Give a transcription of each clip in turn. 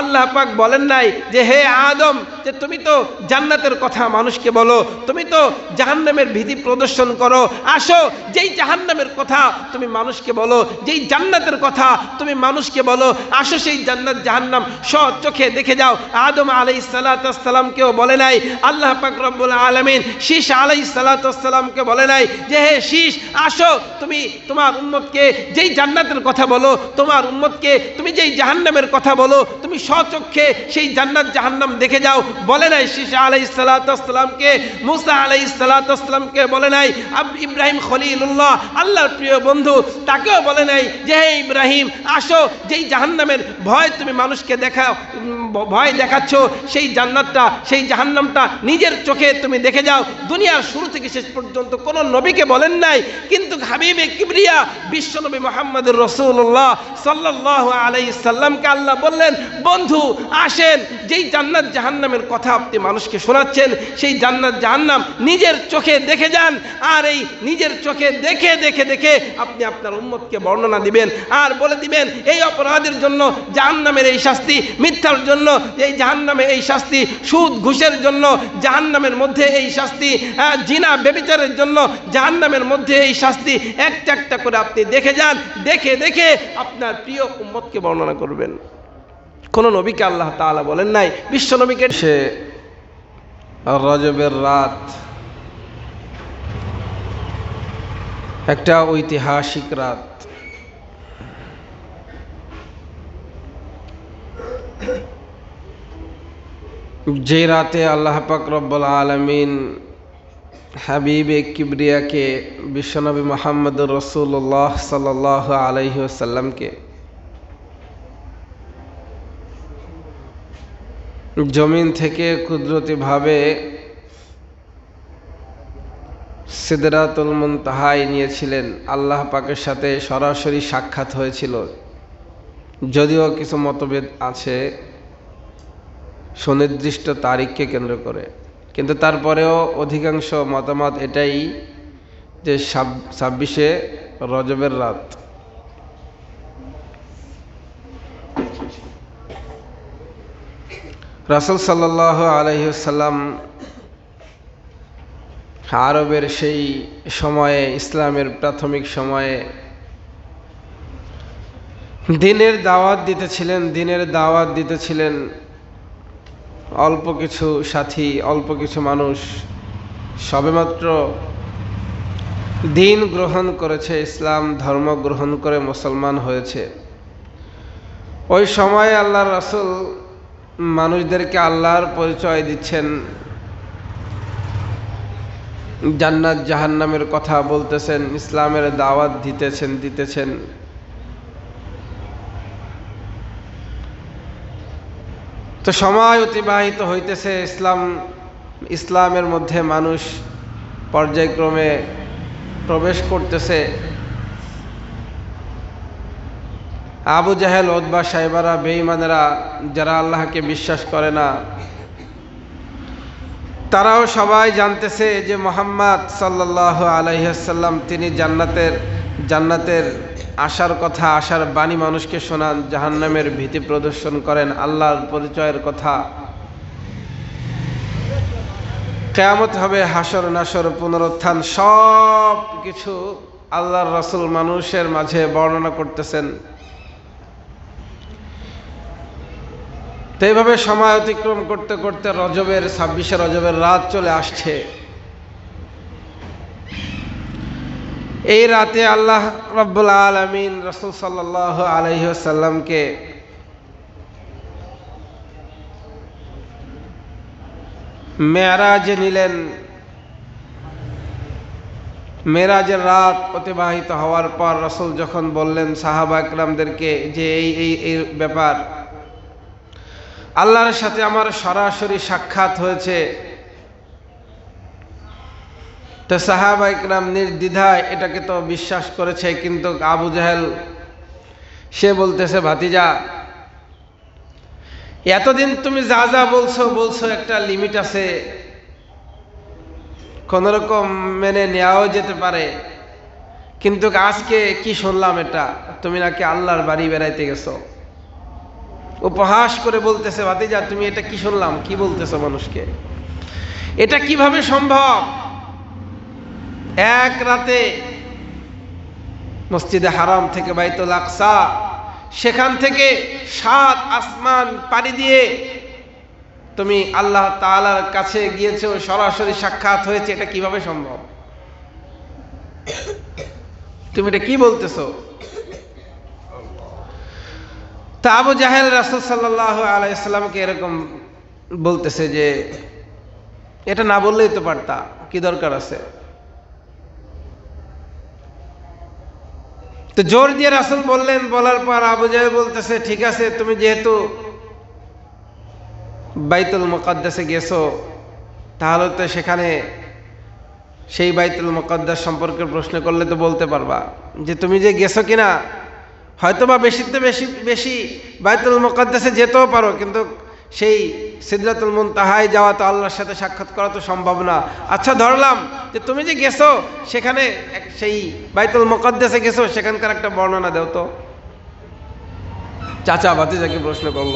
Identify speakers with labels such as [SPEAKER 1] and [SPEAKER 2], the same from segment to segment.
[SPEAKER 1] আল্লাহ পাক বলেন নাই যে, হে আদম, যে তুমি তো জান্নাতের কথা মানুষকে বলো, তুমি তো জাহান্নামের ভীতি প্রদর্শন করো, আসো, যেই জাহান্নামের কথা তুমি মানুষকে বলো, যেই জান্নাতের কথা তুমি মানুষকে বলো, আসো সেই জান্নাত জাহান্নাম সৎ চোখে দেখে যাও। আদম আলাই সালাতামকেও বলে নাই, আল্লাহ পাক রব্বুল আলমিন শীষ আলাই সালাতামকে বলে নাই যে, হে শীষ, আসো, তুমি তোমার উম্মতকে যেই জান্নাতের কথা বলো, তোমার উম্মতকে তুমি যেই জাহান্নামের কথা বলো তুমি স্বচক্ষে সেই জান্নাত জাহান্নাম দেখে যাও। বলে নাই শীষা আলাই সালাতামকে মুসা আলাই সালাতামকে বলে নাই আব ইব্রাহিম খলিলুল্লাহ আল্লাহর প্রিয় বন্ধু তাকেও বলে নাই যে হে ইব্রাহিম আসো যেই জাহান্নামের ভয় তুমি মানুষকে দেখা উম, ভয় দেখাচ্ছ সেই জান্নাতটা সেই জাহান্নামটা নিজের চোখে তুমি দেখে যাও। দুনিয়ার শুরু থেকে শেষ পর্যন্ত কোনো নবীকে বলেন নাই কিন্তু হাবিবে কিবরিয়া বিশ্বনবী মোহাম্মদ রসুল্লাহ সাল্লাহ আলাই সাল্লামকে আল্লাহ বললেন বন্ধু আসেন। যেই জান্নাত জাহান্নামের কথা আপনি মানুষকে শোনাচ্ছেন সেই জান্নাত জাহান্নাম নিজের চোখে দেখে যান। আর এই নিজের চোখে দেখে দেখে দেখে আপনি আপনার উম্মতকে বর্ণনা দিবেন আর বলে দিবেন এই অপরাধের জন্য জাহান্নামের এই শাস্তি মিথ্যার জন্য এই জাহান্নামে এই শাস্তি সুদ ঘুষের জন্য জাহান্নামের মধ্যে এই শাস্তি আহ, জিনা বেবিচারের জন্য জাহান্নামের মধ্যে এই শাস্তি। একটা একটা করে আপনি দেখে যান দেখে দেখে আপনার প্রিয় উম্মতকে বর্ণনা করবেন। কোন নবীকে আল্লাহ তাআলা বলেন নাই। বিশ্ব নবীকে
[SPEAKER 2] সে রজবের রাত একটা ঐতিহাসিক রাত। যে রাতে আল্লাহ পাক রব্বুল আলমিন হাবিবে কিবরিয়াকে বিশ্বনবী মোহাম্মদ রসুল্লাহ সাল আলহি আসাল্লামকে জমিন থেকে কুদরতিভাবে সিদরাতুল মুনতাহায় নিয়েছিলেন। আল্লাহ পাকের সাথে সরাসরি সাক্ষাৎ হয়েছিল। যদিও কিছু মতভেদ আছে, সুনির্দিষ্ট তারিখকে কেন্দ্র করে। কিন্তু তারপরেও অধিকাংশ মতামত এটাই যে ছাব্বিশে রজবের রাত। রাসুল সাল্লাহ আলহিসাল্লাম আরবের সেই সময়ে, ইসলামের প্রাথমিক সময়ে দিনের দাওয়াত দিতেছিলেন, দিনের দাওয়াত দিতেছিলেন অল্প কিছু সাথী, অল্প কিছু মানুষ। সবেমাত্র দিন গ্রহণ করেছে ইসলাম, ধর্ম গ্রহণ করে মুসলমান হয়েছে। ওই সময়ে আল্লাহ রাসুল মানুষদেরকে আল্লাহর পরিচয় দিচ্ছেন। জান্নাত জাহান্নামের কথা বলতেছেন, ইসলামের দাওয়াত দিতেছেন দিতেছেন। তো সময় অতিবাহিত হইতেছে, ইসলাম, ইসলামের মধ্যে মানুষ পর্যায়ক্রমে প্রবেশ করতেছে। আবু জাহেল ওদবা সাহেবারা বেঈমানেরা যারা আল্লাহকে বিশ্বাস করে না, তারাও সবাই জানতেছে যে মোহাম্মদ সাল্লাহ আলহিহাসাল্লাম তিনি জান্নাতের জান্নাতের আসার কথা আসার বাণী মানুষকে শোনান, জাহান্নামের ভীতি প্রদর্শন করেন, আল্লাহর পরিচয়ের কথা। কেয়ামত হবে হাসর নাসর পুনরুত্থান সব কিছু আল্লাহর রসুল মানুষের মাঝে বর্ণনা করতেছেন। তো এইভাবে সময় অতিক্রম করতে করতে রজবের, ছাব্বিশে রজবের রাত চলে আসছে। এই রাতে আল্লাহ রব্বুল আলমিন রসুল সাল্লাহ আলহিসাল্লামকে মেয়ারাজে নিলেন। মেরাজের রাত অতিবাহিত হওয়ার পর রসুল যখন বললেন সাহাবা একরামদেরকে যে এই এই ব্যাপার আল্লাহর সাথে আমার সরাসরি সাক্ষাৎ হয়েছে। তো সাহাবা ইকরাম নির্দ্বিধায় এটাকে তো বিশ্বাস করেছে, কিন্তু আবু জাহেল, সে বলতেছে, ভাতিজা, এতদিন তুমি যা যা বলছো বলছো একটা লিমিট আছে। কোনোরকম মেনে নেওয়াও যেতে পারে। কিন্তু আজকে কি শুনলাম এটা? তুমি নাকি আল্লাহর বাড়ি বেড়াইতে গেছো। উপহাস করে বলতেছে, ভাতিজা, তুমি এটা কি শুনলাম? কি বলতেছো মানুষকে? এটা কীভাবে সম্ভব? এক রাতে মসজিদে হারাম থেকে বাইতুল আকসা, সেখান থেকে সাত আসমান পাড়ি দিয়ে তুমি আল্লাহ তাআলার কাছে গিয়েছো, সরাসরি সাক্ষাৎ হয়েছে, এটা কীভাবে সম্ভব? তুমি এটা কি বলতেছো? তা আবু জাহেল রাসুল সাল্লাহ আলাইসাল্লামকে এরকম বলতেছে যে, এটা না বললেই তো পারতা, কি দরকার আছে? তো জোর দিয়ে রাসুল বললেন, বলার পর আবু জাহেল বলতেছে, ঠিক আছে, তুমি যেহেতু বাইতুল মুকদ্দাসে গেছো, তাহলে তো সেখানে সেই বাইতুল মুকদ্দাস সম্পর্কে প্রশ্ন করলে তো বলতে পারবা। যে তুমি যে গেছো কিনা হয়তো বা বেশিতে বেশি বেশি বাইতুল মুকদ্দাসে যেতেও পারো, কিন্তু সেই সিদ্ধাতুল মুনতাহায় যাওয়া তো আল্লাহর সাথে সাক্ষাৎ করা তো সম্ভব না। আচ্ছা ধরলাম যে তুমি যে গেছো, সেখানে সেই বাইতুল মুকদ্দাসে গেছো, সেখানকার একটা বর্ণনা দেও তো। চাচা ভাতিজাকে প্রশ্ন করল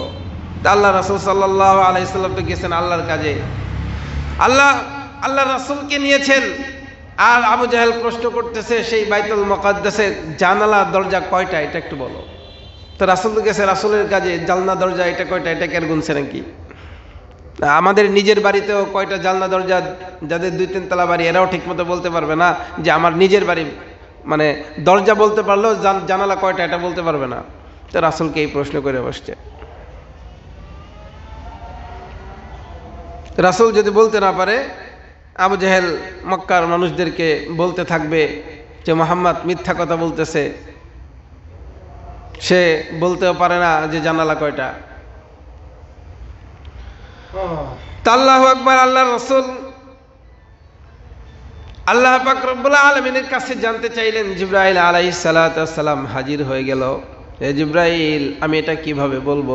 [SPEAKER 2] আল্লাহ রাসুল সাল্লাহ আলাইসাল্লাম তো গেছেন আল্লাহর কাজে। আল্লাহ আল্লাহ রাসুলকে নিয়েছেন আর আবু জাহেল প্রশ্ন করতেছে, সেই বাইতুল মকাদ্দাসের জানালা দরজা কয়টা? এটা একটু বলো। তো রাসুল গেছে, রাসুলের কাজে জালনা দরজা, এটা কয়টা? এটা কেন গুনছে নাকি? আমাদের নিজের বাড়িতেও কয়টা জালনা দরজা, যাদের দুই তিন তলা বাড়ি, এরাও ঠিকমতো বলতে পারবে না যে আমার নিজের বাড়ি। মানে দরজা বলতে পারলেও জানালা কয়টা, এটা বলতে পারবে না। তো রাসুলকে এই প্রশ্ন করে বসছে। রাসুল যদি বলতে না পারে আবু জাহেল মক্কার মানুষদেরকে বলতে থাকবে যে মোহাম্মদ মিথ্যা কথা বলতেছে। সে বলতেও পারে না যে জানালা কয়টা। তাল্লাহ আকবর আল্লাহ রসুল আল্লাহ পাক রব্বুল আলমিনের কাছে জানতে চাইলেন, জিব্রাইল আলাই সালাম হাজির হয়ে গেল। এ জিব্রাইল, আমি এটা কীভাবে বলব?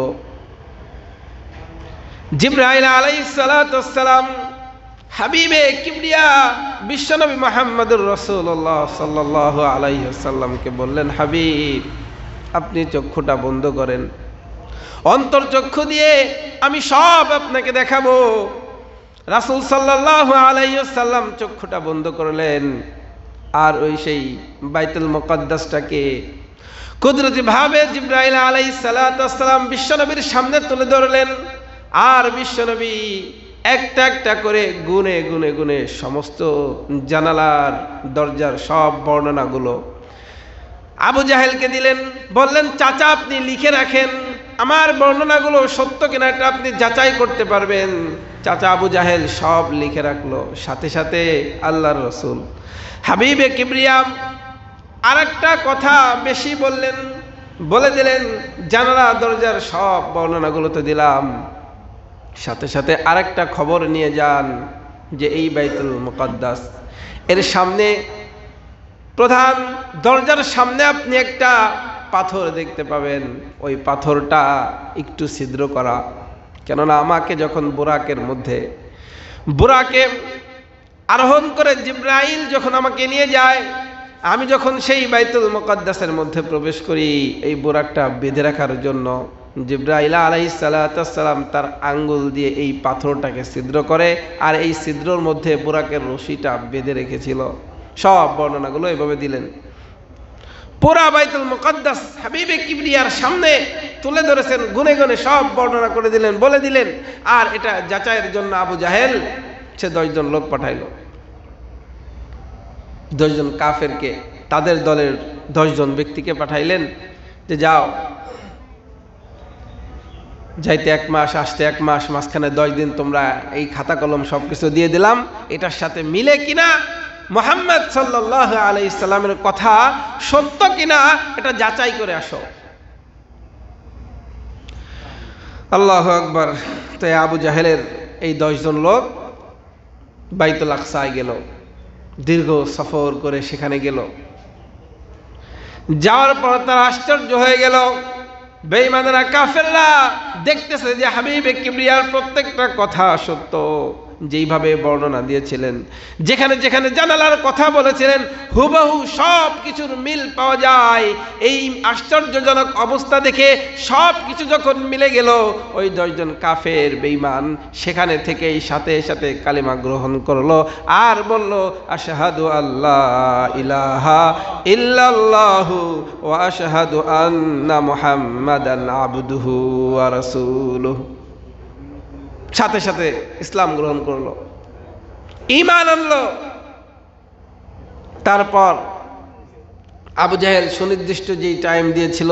[SPEAKER 2] জিব্রাইল আলাই সালাম হাবিবে কিবরিয়া বিশ্বনবী মোহাম্মদুর রসুল্লাহ সাল্লাহ আলাইসাল্লামকে বললেন, হাবিব, আপনি চক্ষুটা বন্ধ করেন। অন্তর চক্ষু দিয়ে আমি সব আপনাকে দেখাবো। রাসুল সাল্লাহ আলাইসাল্লাম চক্ষুটা বন্ধ করলেন আর ওই সেই বাইতুল মোকদ্দাসটাকে কুদরতি ভাবে জিব্রাইল আলাই সালাম বিশ্বনবীর সামনে তুলে ধরলেন। আর বিশ্বনবী একটা একটা করে গুনে গুনে গুনে সমস্ত জানালার, দরজার সব বর্ণনাগুলো। আবু জাহেলকে দিলেন, বললেন, চাচা, আপনি লিখে রাখেন। আমার বর্ণনাগুলো সত্য কিনা এটা আপনি যাচাই করতে পারবেন। চাচা আবু জাহেল সব লিখে রাখল। সাথে সাথে আল্লাহর রসুল। হাবিবে কিবরিয়াম আর একটা কথা বেশি বললেন, বলে দিলেন, জানালা, দরজার সব বর্ণনাগুলো তো দিলাম। সাথে সাথে আরেকটা খবর নিয়ে যান যে এই বাইতুল মুকদ্দাস। এর সামনে প্রধান দরজার সামনে আপনি একটা পাথর দেখতে পাবেন। ওই পাথরটা একটু ছিদ্র করা। কেননা আমাকে যখন বুরাকের মধ্যে, বুরাকে আরোহণ করে জিব্রাইল যখন আমাকে নিয়ে যায়, আমি যখন সেই বাইতুল মুকদ্দাসের মধ্যে প্রবেশ করি, এই বুরাকটা বেঁধে রাখার জন্য জিব্রাইলা আলাই সালাতাম তার আঙ্গুল দিয়ে এই পাথরটাকে ছিদ্র করে আর এই ছিদ্রর মধ্যে বুরাকের রশিটা বেঁধে রেখেছিল। সব বর্ণনাগুলো এভাবে দিলেন। পুরা বাইতুল মুকদ্দাস হাবিবে কিবরিয়ার সামনে তুলে ধরেছেন, গুনে গুনে সব বর্ণনা করে দিলেন, বলে দিলেন, আর এটা যাচাইয়ের জন্য আবু জাহেল, সে দশজন লোক পাঠাইলো। দশজন কাফেরকে তাদের দলের দশজন ব্যক্তিকে পাঠাইলেন যে, যাও যাইতে এক মাস, আসতে এক মাস, মাঝখানে দশ দিন তোমরা এই খাতা কলম সব কিছু দিয়ে দিলাম। এটার সাথে মিলে কিনা? মোহাম্মদ সাল্লাহ আলাই ইসলামের কথা সত্য কিনা, এটা যাচাই করে আসো। আল্লাহ আকবর। তো আবু জাহেলের এই দশজন লোক বাইতুল আকসায় গেল। দীর্ঘ সফর করে সেখানে গেল। যাওয়ার পর তার আশ্চর্য হয়ে গেল। বেইমানেরা কাফেররা দেখতেছে যে হাবিবে কিবরিয়ার প্রত্যেকটা কথা সত্য।
[SPEAKER 1] যেইভাবে বর্ণনা দিয়েছিলেন, যেখানে যেখানে জানালার কথা বলেছিলেন, হুবহু সব কিছুর মিল পাওয়া যায়। এই আশ্চর্যজনক অবস্থা দেখে সব কিছু যখন মিলে গেল, ওই দশজন কাফের বেইমান সেখানে থেকেই সাথে সাথে কালিমা গ্রহণ করল আর বলল, আশহাদু আল্লাহ ইলাহা ইল্লাল্লাহু ওয়া আশহাদু আন্না মুহাম্মাদান আবদুহু ওয়া রাসূলুহু। সাথে সাথে ইসলাম গ্রহণ করল। ইমান আনলো। তারপর আবু জাহেল সুনির্দিষ্ট যেই টাইম দিয়েছিল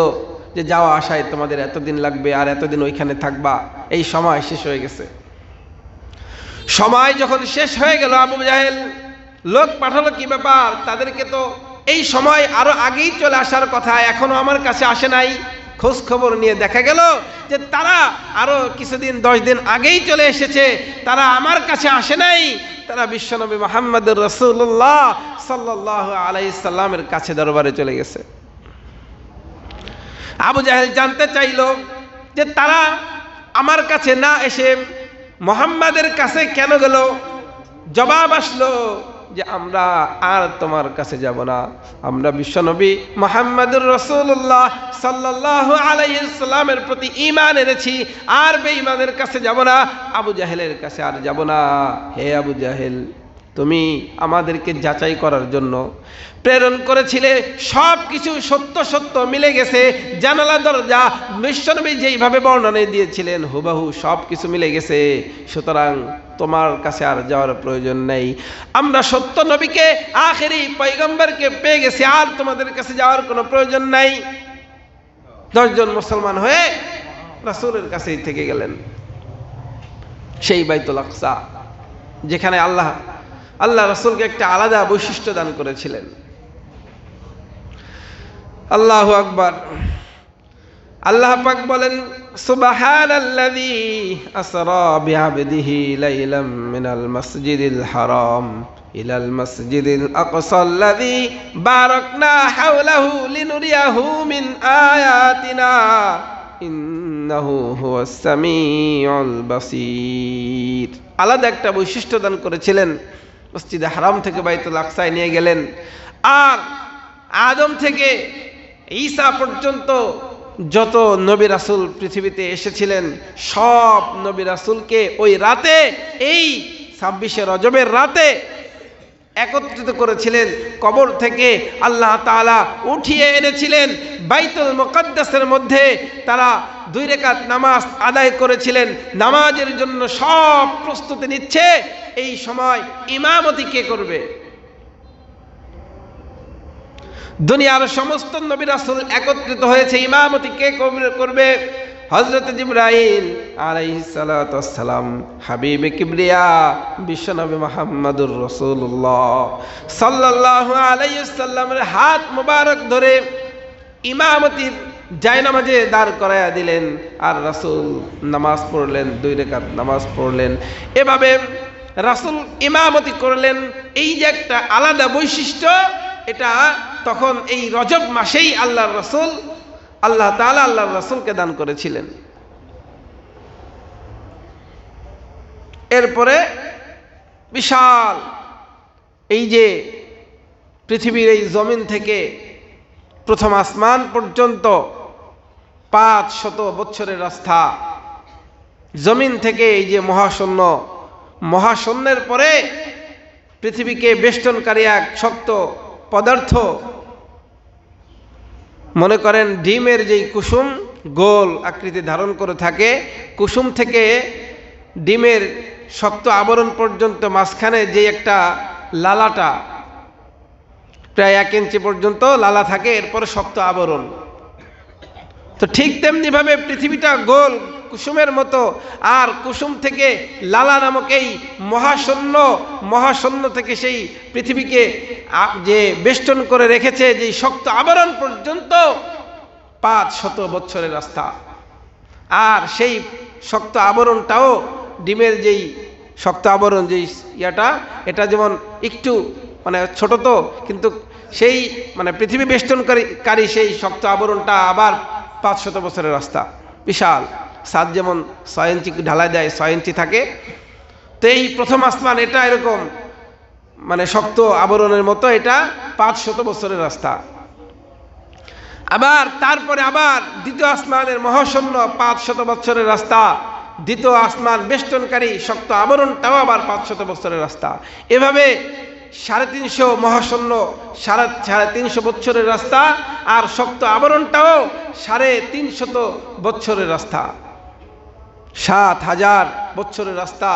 [SPEAKER 1] যে যাওয়া আসায় তোমাদের এতদিন লাগবে আর এতদিন ওইখানে থাকবা, এই সময় শেষ হয়ে গেছে। সময় যখন শেষ হয়ে গেল, আবু জাহেল লোক পাঠালো কি ব্যাপার? তাদেরকে তো এই সময় আরও আগেই চলে আসার কথা, এখনও আমার কাছে আসে নাই। খোঁজ খবর নিয়ে দেখা গেল যে তারা আরও কিছুদিন, দশ দিন আগেই চলে এসেছে। তারা আমার কাছে আসে নাই। তারা বিশ্বনবী মোহাম্মদ রসুল্লাহ সাল্লাহ আলাইসাল্লামের কাছে দরবারে চলে গেছে। আবু জাহেল জানতে চাইল যে তারা আমার কাছে না এসে মোহাম্মদের কাছে কেন গেল? জবাব আসলো যে আমরা আর তোমার কাছে যাব না। আমরা বিশ্বনবী মোহাম্মদুর রসুল্লাহ সাল্লাহ আলাইসাল্লামের প্রতি ইমান এনেছি, আর বেঈমানের কাছে যাব না, আবু জাহেলের কাছে আর যাব না। হে আবু জাহেল তুমি আমাদেরকে যাচাই করার জন্য প্রেরণ করেছিলে। সব কিছু সত্য সত্য মিলে গেছে। জানালা দরজা বিশ্বনবী যেইভাবে বর্ণনা দিয়েছিলেন, হুবাহু সব কিছু মিলে গেছে। সুতরাং তোমার কাছে আর যাওয়ার প্রয়োজন নেই। আমরা সত্য নবীকে, আখেরি পৈগম্বরকে পেয়ে গেছি। আর তোমাদের কাছে যাওয়ার কোনো প্রয়োজন নাই। দশজন মুসলমান হয়ে রাসূলের কাছেই থেকে গেলেন। সেই বাইতুল আকসা, যেখানে আল্লাহ আল্লাহ রসুলকে একটা আলাদা বৈশিষ্ট্য দান করেছিলেন। আল্লাহ আকবার। আল্লাহ পাক বলেন, সুবহানাল্লাযী আসরা বিআবদিহি লাইলাম মিনাল মাসজিদিল হারাম ইলাল মাসজিদিল আকসা আল্লাযী বারাকনা হাওলাহু লিনুরিয়াহু মিন আয়াতিনা ইন্নাহু হুয়াস সামিউল বাসীর। আলাদা একটা বৈশিষ্ট্য দান করেছিলেন মসজিদে হারাম থেকে বাইতুল আকসায় নিয়ে গেলেন। আর আদম থেকে ঈসা পর্যন্ত যত নবী রাসুল পৃথিবীতে এসেছিলেন, সব নবী রাসুলকে ওই রাতে, এই ছাব্বিশে রজবের রাতে একত্রিত করেছিলেন, কবর থেকে আল্লাহ তাআলা উঠিয়ে এনেছিলেন। বাইতুল মোকাদ্দাসের মধ্যে তারা দুই রেকাত নামাজ আদায় করেছিলেন। নামাজের জন্য সব প্রস্তুতি নিচ্ছে। এই সময় ইমামতি কে করবে? দুনিয়ার সমস্ত নবী একত্রিত হয়েছে। ইমামতি কে করবে? হজরত জিব্রাইল আলাইহিসসালাম হাবিব কিবরিয়া বিশ্বনবী মোহাম্মদুর রসুল্লাহ সাল্লাল্লাহু আলাইসাল্লামের হাত মোবারক ধরে ইমামতির জায়নামাজে দাঁড় করাইয়া দিলেন আর রাসূল নামাজ পড়লেন, দুই রেখাত নামাজ পড়লেন। এভাবে রাসূল ইমামতি করলেন। এই যে একটা আলাদা বৈশিষ্ট্য, এটা তখন এই রজব মাসেই আল্লাহর রসুল আল্লাহ তালা আল্লাহর রসুলকে দান করেছিলেন। এরপরে বিশাল এই যে পৃথিবীর এই জমিন থেকে প্রথম আসমান পর্যন্ত পাঁচ শত বছরের রাস্তা। জমিন থেকে এই যে মহাশূন্য, মহাশূন্যের পরে পৃথিবীকে বেষ্টনকারী এক শক্ত পদার্থ মনে করেন ডিমের যেই কুসুম গোল আকৃতি ধারণ করে থাকে, কুসুম থেকে ডিমের শক্ত আবরণ পর্যন্ত মাঝখানে যে একটা লালাটা, প্রায় এক ইঞ্চি পর্যন্ত লালা থাকে, এরপরে শক্ত আবরণ। তো ঠিক তেমনিভাবে পৃথিবীটা গোল, কুসুমের মতো। আর কুসুম থেকে লালা নামক এই মহাশূন্য মহাশূন্য থেকে সেই পৃথিবীকে যে বেষ্টন করে রেখেছে যে শক্ত আবরণ পর্যন্ত পাঁচ শত বছরের রাস্তা। আর সেই শক্ত আবরণটাও, ডিমের যেই শক্ত আবরণ, যেই ইয়াটা, এটা যেমন একটু মানে ছোট তো, কিন্তু সেই মানে পৃথিবী বেষ্টনকারী সেই শক্ত আবরণটা আবার পাঁচ শত বছরের রাস্তা। বিশাল। সাত যেমন ছয় ইঞ্চি ঢালাই দেয়, ছয় ইঞ্চি থাকে। তো এই প্রথম আসমান, এটা এরকম মানে শক্ত আবরণের মতো, এটা পাঁচ শত বছরের রাস্তা। আবার তারপরে আবার দ্বিতীয় আসমানের মহাশূন্য পাঁচ শত বছরের রাস্তা। দ্বিতীয় আসমান বেষ্টনকারী, শক্ত আবরণটাও আবার পাঁচ শত বছরের রাস্তা। এভাবে সাড়ে তিনশো মহাশূন্য, সাড়ে সাড়ে তিনশো বছরের রাস্তা, আর শক্ত আবরণটাও সাড়ে তিনশত বছরের রাস্তা। সাত হাজার বছরের রাস্তা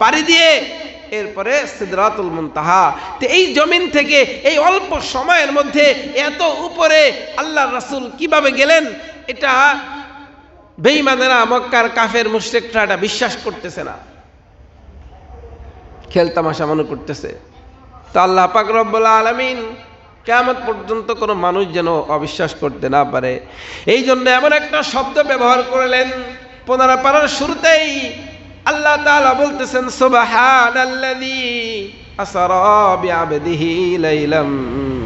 [SPEAKER 1] পাড়ি দিয়ে এরপরে সিদরাতুল মুনতাহা। তো এই জমিন থেকে এই অল্প সময়ের মধ্যে এত উপরে আল্লাহ রাসূল কীভাবে গেলেন, এটা বেঈমানেরা মক্কার কাফের মুশরিকরা এটা বিশ্বাস করতেছে না। খেলতামাশা মনে করতেছে। তো আল্লাহ পাক রব্বুল আলামিন কেমন পর্যন্ত কোনো মানুষ যেন অবিশ্বাস করতে না পারে। এই জন্য এমন একটা শব্দ ব্যবহার করলেন পনেরো পারার শুরুতেই আল্লাহ তাআলা বলতেছেন, সুবহানাল্লাযী আসরা বিআবদিহি লাইলাম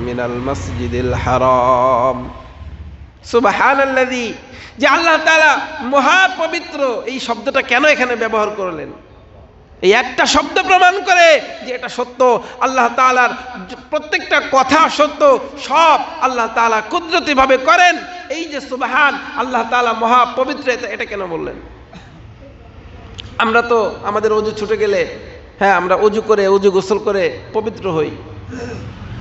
[SPEAKER 1] মিনাল মাসজিদিল হারাম। সুবহানাল্লাযী। যে আল্লাহ তাআলা মহাপবিত্র এই শব্দটা কেন এখানে ব্যবহার করলেন? এই একটা শব্দ প্রমাণ করে যে এটা সত্য। আল্লাহ তাআলার প্রত্যেকটা কথা সত্য, সব আল্লাহ তাআলা কুদরতিভাবে করেন। এই যে সুবাহান, আল্লাহ তাআলা মহা পবিত্র এটা- এটা কেন বললেন? আমরা তো আমাদের অজু ছুটে গেলে হ্যাঁ আমরা অজু করে, অজু গোসল করে পবিত্র হই।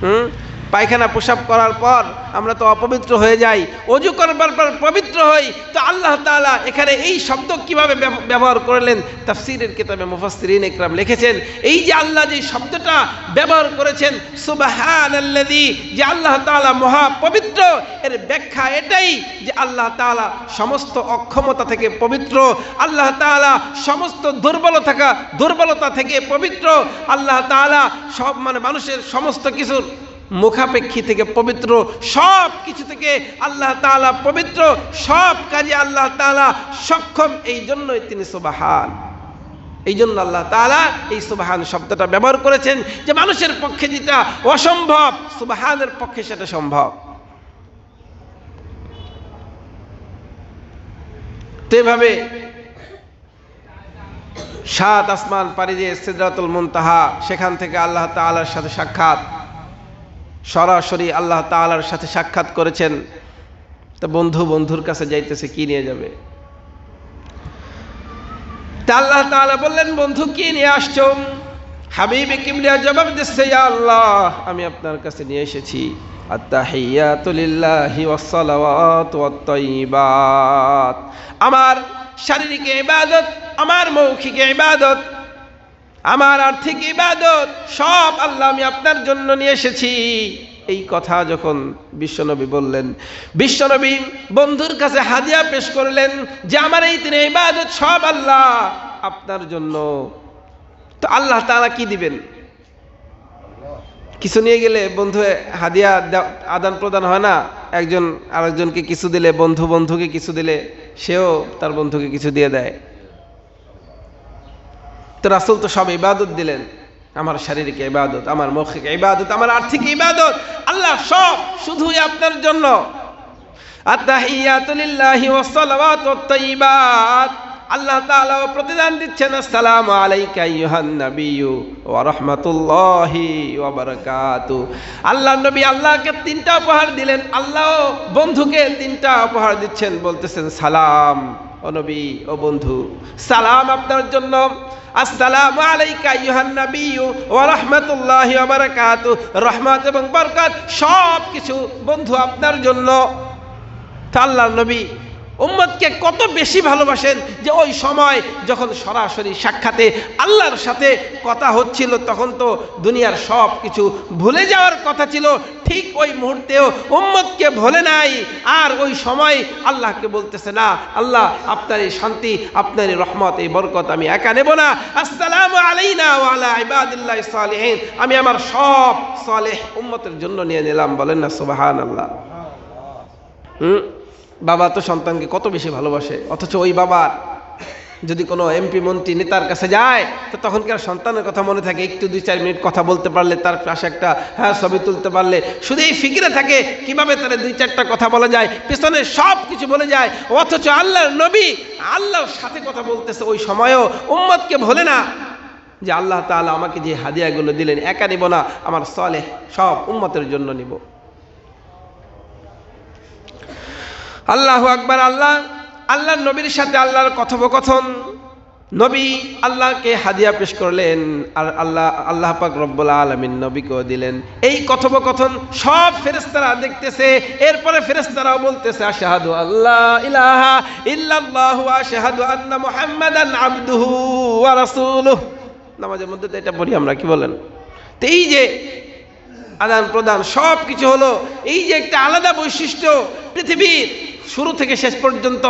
[SPEAKER 1] হুম? পায়খানা প্রসাব করার পর আমরা তো অপবিত্র হয়ে যাই, অজু করবার পর পবিত্র হই, তো আল্লাহ তাআলা এখানে এই শব্দ কীভাবে ব্যবহার করলেন? তাফসীরের কিতাবে মুফাসসিরিন ইকরাম লিখেছেন, এই যে আল্লাহ যে শব্দটা ব্যবহার করেছেন, সুবহানাল্লাযী, যে আল্লাহ তাআলা মহা পবিত্র এর ব্যাখ্যা এটাই যে আল্লাহ তাআলা সমস্ত অক্ষমতা থেকে পবিত্র, আল্লাহ তাআলা সমস্ত দুর্বল থাকা দুর্বলতা থেকে পবিত্র, আল্লাহ তাআলা সব মানে মানুষের সমস্ত কিছুর মুখাপেক্ষী থেকে পবিত্র সব কিছু থেকে আল্লাহ তাআলা পবিত্র, সব কাজে আল্লাহ তাআলা সক্ষম। এই জন্যই তিনি সুবাহান। এই জন্য আল্লাহ তাআলা এই সুবাহান শব্দটা ব্যবহার করেছেন যে মানুষের পক্ষে যেটা অসম্ভব, সুবাহানের পক্ষে সেটা সম্ভব। তো এভাবে সাত আসমান পাড়ি দিয়ে সিদরাতুল মুনতাহা, সেখান থেকে আল্লাহ তাআলার সাথে সাক্ষাৎ। সরাসরি আল্লাহ তাআলার সাথে সাক্ষাৎ করেছেন। তা বন্ধু বন্ধুর কাছে যাইতেছে, কি নিয়ে যাবে? তা আল্লাহ তাআলা বললেন, বন্ধু, কি নিয়ে আসছো? হাবিবে কিবলিয়া জবাব দিচ্ছে আল্লাহ, আমি আপনার কাছে নিয়ে এসেছি। আমার শারীরিক ইবাদত, আমার মৌখিক ইবাদত আমার আর্থিক ইবাদত, সব আল্লাহ আমি আপনার জন্য নিয়ে এসেছি। এই কথা যখন বিশ্বনবী বললেন, বিশ্বনবী বন্ধুর কাছে হাদিয়া পেশ করলেন যে, আমার এই তিনি ইবাদত সব আল্লাহ আপনার জন্য। তো আল্লাহ তারা কি দিবেন? কিছু নিয়ে গেলে বন্ধু, হাদিয়া আদান প্রদান হয় না। একজন আরেকজনকে কিছু দিলে, বন্ধু বন্ধুকে কিছু দিলে, সেও তার বন্ধুকে কিছু দিয়ে দেয়। তো রাসুল তো সব ইবাদত দিলেন। আমার শারীরিক ইবাদত, আমার মৌখিক ইবাদত, আমার আর্থিক ইবাদত, আল্লাহ সব শুধুই আপনার জন্য। আল্লাহ তাআলা প্রতিদান দিচ্ছেন, আসসালামু আলাইকা আইয়ুহান নাবিয়্যু ওয়া রাহমাতুল্লাহি ওয়া বারাকাতু। আল্লাহ নবী আল্লাহকে তিনটা উপহার দিলেন আল্লাহ বন্ধুকে তিনটা উপহার দিচ্ছেন, বলতেছেন সালাম। ও নবী, ও বন্ধু, সালাম আপনার জন্য। আসসালামু আলাইকা ইউহান নবী ওয়া রাহমাতুল্লাহি ওয়া বারাকাতু। রহমত এবং বরকত সব কিছু বন্ধু আপনার জন্য। আল্লাহর নবী উম্মতকে কত বেশি ভালোবাসেন যে ওই সময় যখন সরাসরি সাক্ষাতে আল্লাহর সাথে কথা হচ্ছিল, তখন তো দুনিয়ার সব কিছু ভুলে যাওয়ার কথা ছিল। ঠিক ওই মুহূর্তেও উম্মতকে ভুলে নাই। আর ওই সময় আল্লাহকে বলতেছে, না, আল্লাহ, আপনার এই শান্তি, আপনার এই রহমত, এই বরকত আমি একা নেব না। আসসালামু আলাইনা ওয়া আলা ইবাদিল্লাহ সালিহিন। আমি আমার সব সালেহ উম্মতের জন্য নিয়ে নিলাম। বলেন না সুবাহান আল্লাহ হুম? বাবা তো সন্তানকে কত বেশি ভালোবাসে, অথচ ওই বাবার যদি কোনো এমপি মন্ত্রী, নেতার কাছে যায়, তো তখন কি আর সন্তানের কথা মনে থাকে? একটু দুই চার মিনিট কথা বলতে পারলে, তার পাশে একটা হ্যাঁ ছবি তুলতে পারলে। শুধু এই ফিকিরে থাকে, কীভাবে তারা দুই চারটা কথা বলা যায়, পেছনে সব কিছু বলে যায়, অথচ আল্লাহর নবী আল্লাহর সাথে কথা বলতেছে ওই সময়ও উম্মতকে ভোলে না যে আল্লাহ তাআলা আমাকে যে হাদিয়াগুলো দিলেন, একা নিব না, আমার সলে সব উম্মতের জন্য নিব। আল্লাহ আকবার, আল্লাহ আল্লাহ নবীর সাথে আল্লাহর কথোপকথন। নবী আল্লাহকে হাদিয়া পেশ করলেন আর আল্লাহ আল্লাহ পাক রব্বুল আলমিন নবীকেও দিলেন। এই কথোপকথন সব ফেরেস্তারা দেখতেছে, এরপরে ফেরেস্তারাও বলতেছে, আশাহাদু আল্লাহ ইলাহা ইল্লাল্লাহু আশহাদু আন্না মুহাম্মাদান আবদুহু ওয়া রাসূলুহু। নামাজের মধ্যে তো এটা পড়ি আমরা, কি বলেন? তো এই যে আদান প্রদান সব কিছু হলো, এই যে একটা আলাদা বৈশিষ্ট্য পৃথিবীর। শুরু থেকে শেষ পর্যন্ত,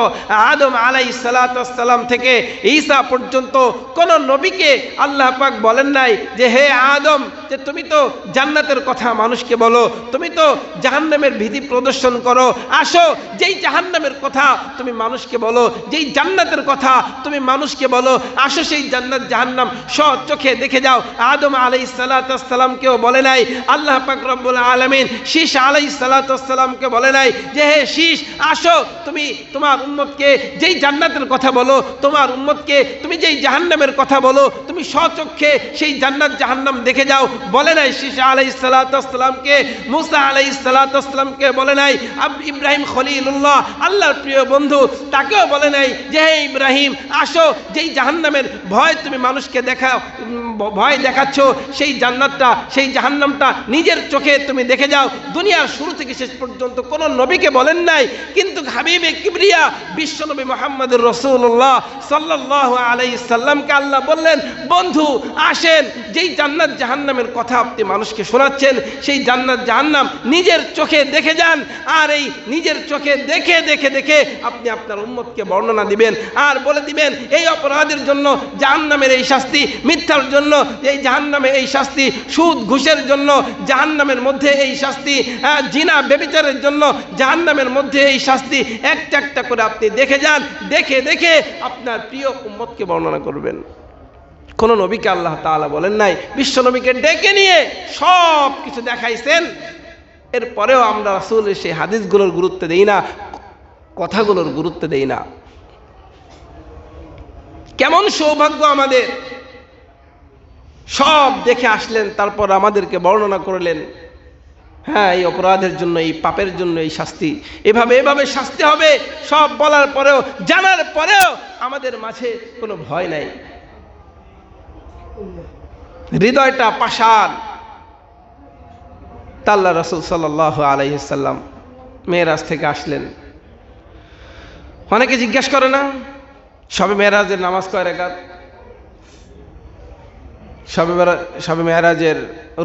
[SPEAKER 1] আদম আলাই সালাতাম থেকে ঈসা পর্যন্ত কোন নবীকে আল্লাহ পাক বলেন নাই যে, হে আদম, যে তুমি তো জান্নাতের কথা মানুষকে বলো, তুমি তো জাহান্নামের ভীতি প্রদর্শন করো, আসো, যেই জাহান্নামের কথা তুমি মানুষকে বলো, যেই জান্নাতের কথা তুমি মানুষকে বলো, আসো সেই জান্নাত, জাহান্নাম স চোখে দেখে যাও। আদম আলাই সালাতামকেও বলে নাই, আল্লাহ পাক রব্বুল আলমিন শীষ আলাই সালাতামকে বলে নাই যে, হে শীষ, আসো তুমি তোমার উম্মতকে যেই জান্নাতের কথা বলো, তোমার উম্মতকে তুমি যেই জাহান্নামের কথা বলো, তুমি স্বচক্ষে সেই জান্নাত জাহান্নাম দেখে যাও। বলে নাই শীষ আলাই সালাতামকে মুসা আলাই সালাতামকে বলে নাই, আব- ইব্রাহিম খলিলুল্লাহ, আল্লাহর প্রিয় বন্ধু, তাকেও বলে নাই যে, হে ইব্রাহিম, আসো, যেই জাহান্নামের ভয় তুমি মানুষকে দেখা ভয় দেখাচ্ছ, সেই জান্নাতটা, সেই জাহান্নামটা নিজের চোখে তুমি দেখে যাও। দুনিয়ার শুরু থেকে শেষ পর্যন্ত কোনো নবীকে বলেন নাই, কিন্তু হাবিবে কিবরিয়া বিশ্বনবী মোহাম্মদ রসুল্লাহ সাল্লাহ আলাই সাল্লামকে আল্লাহ বললেন, বন্ধু, আসেন। যেই জান্নাত জাহান্নামের কথা আপনি মানুষকে শোনাচ্ছেন, সেই জান্নাত জাহান্নাম নিজের চোখে দেখে যান। আর এই নিজের চোখে দেখে দেখে দেখে আপনি আপনার উম্মতকে বর্ণনা দিবেন আর বলে দিবেন, এই অপরাধের জন্য, জাহান্নামের এই শাস্তি মিথ্যার জন্য, এই জাহান্নামে এই শাস্তি সুদ, ঘুষের জন্য, জাহান্নামের মধ্যে এই শাস্তি জিনা বেবিচারের জন্য, জাহান্নামের মধ্যে এই শাস্তি একটা একটা করে আপনি দেখে যান, দেখে দেখে আপনার প্রিয় উম্মতকে বর্ণনা করবেন। কোন নবীকে আল্লাহ তাআলা বলেন নাই, বিশ্ব নবীকে ডেকে নিয়ে সব কিছু দেখাইছেন। এরপরেও আমরা রাসূলের সেই হাদিসগুলোর গুরুত্ব দেই না, কথাগুলোর গুরুত্ব দেই না। কেমন সৌভাগ্য আমাদের। সব দেখে আসলেন, তারপর আমাদেরকে বর্ণনা করলেন। হ্যাঁ এই অপরাধের জন্য, এই পাপের জন্য এই শাস্তি। এভাবে এভাবে শাস্তি হবে, সব বলার পরেও, জানার পরেও আমাদের মাঝে কোনো ভয় নাই। হৃদয়টা পাষাণ। তাল্লা রসুল সাল্লাহ আলাইসাল্লাম মেয়েরাজ থেকে আসলেন। অনেকে জিজ্ঞেস করে না, সবে মেয়েরাজের নামাজ কয় রেখাত? সবে সবে মেয়েরাজের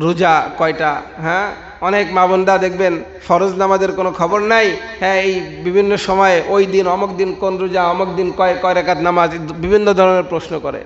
[SPEAKER 1] রোজা কয়টা? হ্যাঁ? অনেক মা দেখবেন ফরজ নামাজের কোনো খবর নাই। হ্যাঁ এই বিভিন্ন সময়ে ওই দিন, অমক দিন কোন রোজা, অমক দিন কয় কয় রেখাত নামাজ বিভিন্ন ধরনের প্রশ্ন করে।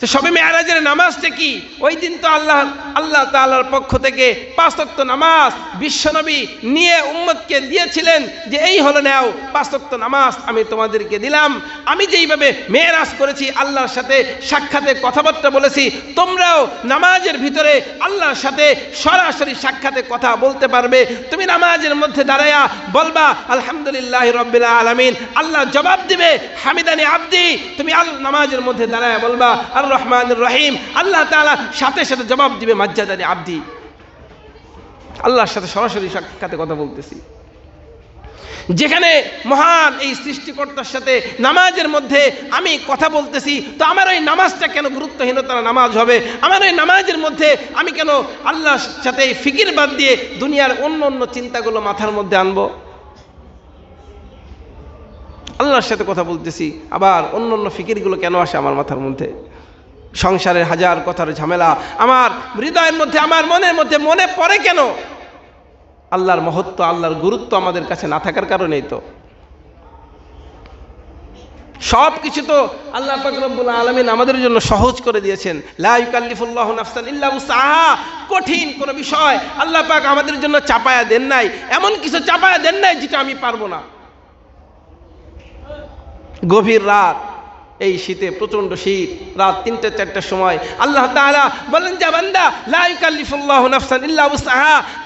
[SPEAKER 1] তো সবে মেয়ারাজের নামাজটা কি ওই দিন তো আল্লাহ আল্লাহ তাআলার পক্ষ থেকে পাঁচক্ত নামাজ বিশ্বনবী নিয়ে উম্মতকে দিয়েছিলেন যে এই হলো নাও পাঁচক্ত নামাজ আমি তোমাদেরকে দিলাম। আমি যেইভাবে মেয়েরাজ করেছি, আল্লাহর সাথে সাক্ষাতে কথাবার্তা বলেছি, তোমরাও নামাজের ভিতরে আল্লাহর সাথে সরাসরি সাক্ষাতে কথা বলতে পারবে। তুমি নামাজের মধ্যে দাঁড়ায়া বলবা, আলহামদুলিল্লাহ রব্বিল আলামিন, আল্লাহ জবাব দিবে, হামিদানি আব্দি। তুমি আল, নামাজের মধ্যে দাঁড়ায়া বলবা, আর রহমান রহিম। আল্লাহ তাআলা সাথে সাথে জবাব দিবে মাজ্জাদানি আব্দি। আল্লাহর সাথে সরাসরি সাক্ষাতে কথা বলতেছি। যেখানে মহান এই সৃষ্টিকর্তার সাথে নামাজের মধ্যে আমি কথা বলতেছি, তো আমার ওই নামাজটা কেন গুরুত্বহীনতার নামাজ হবে? আমার ওই নামাজের মধ্যে আমি কেন আল্লাহর সাথে ফিকির বাদ দিয়ে দুনিয়ার অন্য অন্য চিন্তাগুলো মাথার মধ্যে আনব? আল্লাহর সাথে কথা বলতেছি, আবার অন্য অন্য ফিকিরগুলো কেন আসে আমার মাথার মধ্যে? সংসারের হাজার কথার ঝামেলা। আমার হৃদয়ের মধ্যে, আমার মনের মধ্যে মনে পড়ে কেন? আল্লাহর মহত্ব, আল্লাহর গুরুত্ব আমাদের কাছে না থাকার কারণেই তো। সব কিছু তো আল্লাহ পাক রব্বুল আলামিন আমাদের জন্য সহজ করে দিয়েছেন। লা ইউকাল্লিফুল্লাহু নাফসান ইল্লা উসআহা। কঠিন কোন বিষয় আল্লাহ পাক আমাদের জন্য চাপায়া দেন নাই। এমন কিছু চাপায়া দেন নাই যেটা আমি পারব না। গভীর রাত এই শীতে, প্রচণ্ড শীত, রাত তিনটে, চারটার সময়। আল্লাহ বলেন, যা বান্দা, লা ইউকাল্লিফুল্লাহু নাফসান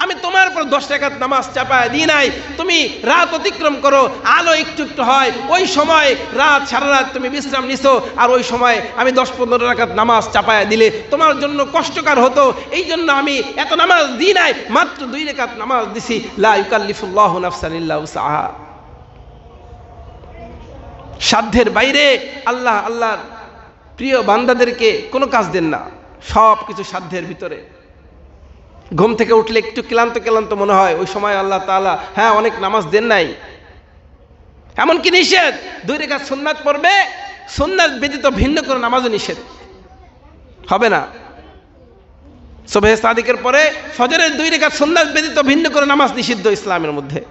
[SPEAKER 1] আমি তোমার উপর দশ টাকাত নামাজ চাপায় দিই নাই। তুমি রাত অতিক্রম করো, আলো একটু একটু হয়। ওই সময় রাত, সারা রাত তুমি বিশ্রাম নিছো। আর ওই সময় আমি দশ পনেরো রাকাত নামাজ চাপায় দিলে তোমার জন্য কষ্টকর হতো। এই জন্য আমি এত নামাজ দিই নাই, মাত্র দুই রেখাত নামাজ দিছি। লা ইউকাল্লিফুল্লাহু নাফসান ইল্লা উসআহা সাধ্যের বাইরে আল্লাহ, আল্লাহর প্রিয় বান্দাদেরকে কোনো কাজ দেন না। সব কিছু সাধ্যের ভিতরে। ঘুম থেকে উঠলে একটু ক্লান্ত ক্লান্ত মনে হয়। ওই সময় আল্লাহ তাআলা হ্যাঁ অনেক নামাজ দেন নাই। এমনকি নিষেধ। দুই রেখা সুন্নাত পড়বে, সুন্নাত ব্যতীত ভিন্ন করে নামাজও নিষেধ। হবে না। সোভে সাদিকের পরে ফজরের দুই রেখা সুন্নাত ব্যতীত ভিন্ন করে নামাজ নিষিদ্ধ ইসলামের মধ্যে।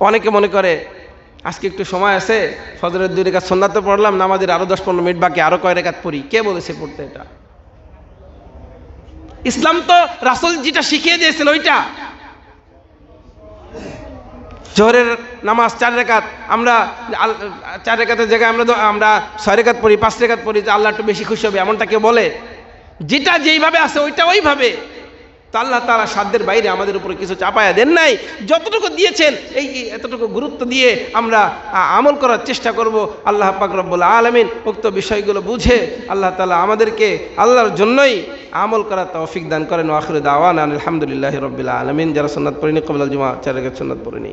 [SPEAKER 1] অনেকে মনে করে আজকে একটু সময় আছে, ফজরের দুই রেখাত সন্ন্যাতে পড়লাম, নামাজের আরও দশ পনেরো মিনিট বাকি, আরও কয় রেখাত পড়ি? কে বলেছে পড়তে এটা? ইসলাম তো রাসুল যেটা শিখিয়ে দিয়েছেন ওইটা। জোহরের নামাজ চার রেখাত, আমরা চার রেখাতের জায়গায় আমরা আমরা ছয় রেখাত পড়ি, পাঁচ রেখাত পড়ি, যে আল্লাহ একটু বেশি খুশি হবে, এমনটা কেউ বলে? যেটা যেইভাবে আছে, ওইটা ওইভাবে। তো আল্লাহ তালা সাধ্যের বাইরে আমাদের উপরে কিছু চাপায়া দেন নাই। যতটুকু দিয়েছেন, এই এতটুকু গুরুত্ব দিয়ে আমরা আমল করার চেষ্টা করব। আল্লাহ পাকরবুল্লা আলমিন উক্ত বিষয়গুলো বুঝে আল্লাহ তালা আমাদেরকে আল্লাহর জন্যই আমল করার তৌফিক দান করেন। ওয়াখরুদ দাওয়ান আলহামদুলিল্লাহ রবিল্লা আলমিন। যারা সন্ন্যত পড়িনি, কবুল জুমা চার সন্ন্যত পড়িনি।